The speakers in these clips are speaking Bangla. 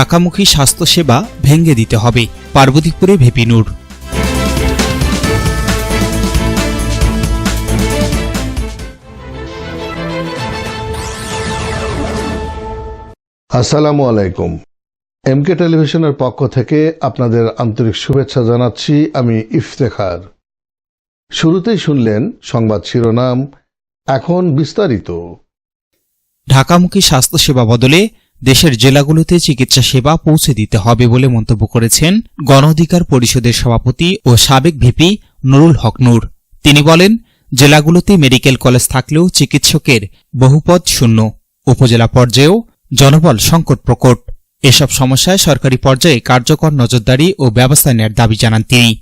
ঢাকামুখী স্বাস্থ্যসেবা ভেঙে দিতে হবে। পার্বতীপুরে ভেপিনুর আসসালামু আলাইকুম। এমকে টেলিভিশনের পক্ষ থেকে আপনাদের আন্তরিক শুভেচ্ছা জানাচ্ছি আমি ইফতেখার। শুরুতেই শুনলেন সংবাদ শিরোনাম এখন বিস্তারিত। ঢাকামুখী স্বাস্থ্যসেবা বদলে দেশের জেলাগুলোতে চিকিৎসা সেবা পৌঁছে দিতে হবে বলে মন্তব্য করেছেন গণ অধিকার পরিষদের সভাপতি ও সাবেক ভিপি নুরুল হক নূর। তিনি বলেন, জেলাগুলোতে মেডিকেল কলেজ থাকলেও চিকিৎসকের বহুপদ শূন্য। উপজেলা পর্যায়েও জনবল সংকট প্রকট। এসব সমস্যায় সরকারি পর্যায়ে কার্যকর নজরদারি ও ব্যবস্থা নেয়ার দাবি জানান তিনি।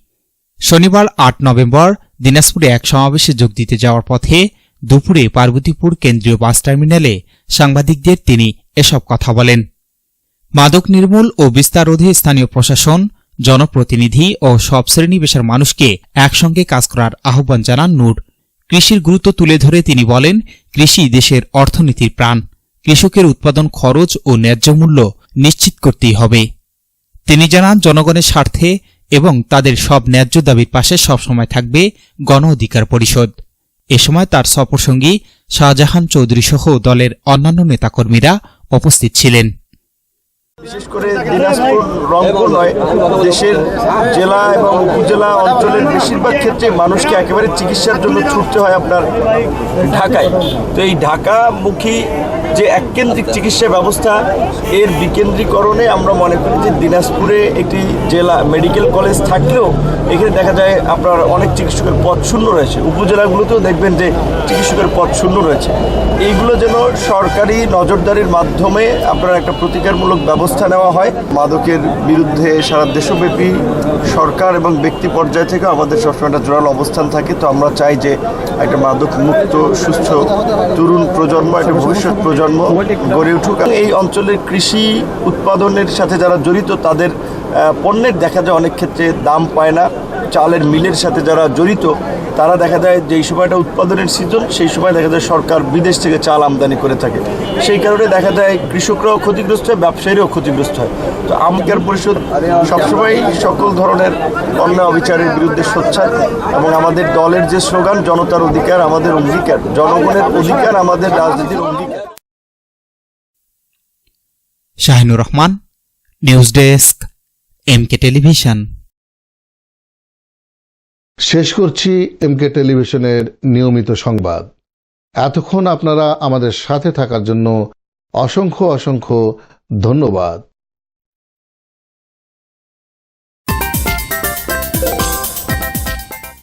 শনিবার আট নভেম্বর দিনাজপুরে এক সমাবেশে যোগ দিতে যাওয়ার পথে দুপুরে পার্বতীপুর কেন্দ্রীয় বাস টার্মিনালে সাংবাদিকদের তিনি এসব কথা বলেন। মাদক নির্মূল ও বিস্তার রোধে স্থানীয় প্রশাসন, জনপ্রতিনিধি ও সব শ্রেণি পেশার মানুষকে একসঙ্গে কাজ করার আহ্বান জানান নূর। কৃষির গুরুত্ব তুলে ধরে তিনি বলেন, কৃষি দেশের অর্থনীতির প্রাণ। কৃষকের উৎপাদন খরচ ও ন্যায্য মূল্য নিশ্চিত করতেই হবে। তিনি জানান, জনগণের স্বার্থে এবং তাদের সব ন্যায্য দাবির পাশে সবসময় থাকবে গণ অধিকার পরিষদ। এ সময় তার সফরসঙ্গী শাহজাহান চৌধুরী সহ দলের অন্যান্য নেতাকর্মীরা উপস্থিত ছিলেন। বিশেষ করে দিনাজপুর রংপুর নয় দেশের জেলা এবং উপজেলা অঞ্চলের বেশিরভাগ ক্ষেত্রে মানুষকে একেবারে চিকিৎসার জন্য ছুটতে হয় আপনার ঢাকায়। তো এই ঢাকামুখী যে এককেন্দ্রিক চিকিৎসা ব্যবস্থা, এর বিকেন্দ্রীকরণে আমরা মনে করি যে দিনাজপুরে একটি জেলা মেডিকেল কলেজ থাকলেও এখানে দেখা যায় আপনার অনেক চিকিৎসকের পদ শূন্য রয়েছে। উপজেলাগুলোতেও দেখবেন যে চিকিৎসকের পদ শূন্য রয়েছে। এইগুলো যেন সরকারি নজরদারির মাধ্যমে আপনার একটা প্রতিকারমূলক ব্যবস্থা নেওয়া হয়। মাদকের বিরুদ্ধে সারা দেশব্যাপী সরকার এবং ব্যক্তি পর্যায় থেকে আমাদের সবসময় একটা জোরালো অবস্থান থাকে। তো আমরা চাই যে একটা মাদক মুক্ত, সুস্থ, তরুণ প্রজন্ম, একটা ভবিষ্যৎ প্রজন্ম গড়ে উঠুক। এই অঞ্চলের কৃষি উৎপাদনের সাথে যারা জড়িত, তাদের পণ্যের দেখা যায় অনেক ক্ষেত্রে দাম পায় না। চালের মিলের সাথে যারা জড়িত, তারা দেখা যায় যে এই সময়টা উৎপাদনের সিজন সেই সময় দেখা যায় সরকার বিদেশ থেকে চাল আমদানি করে থাকে। সেই কারণে দেখা যায় কৃষকরাও ক্ষতিগ্রস্ত হয়, ব্যবসায়ীরাও ক্ষতিগ্রস্ত হয়। তো আমকার পরিষদ সবসময় সকল ধরনের অন্যায় অবিচারের বিরুদ্ধে সোচ্চার এবং আমাদের দলের যে স্লোগান জনতার অধিকার আমাদের অঙ্গীকার জনগণের অধিকার আমাদের রাজনীতির অঙ্গীকার। Shahinur Rahman news desk MK television. শেষ করছি এমকে টেলিভিশনের নিয়মিত সংবাদ। এতক্ষণ আপনারা আমাদের সাথে থাকার জন্য অসংখ্য অসংখ্য ধন্যবাদ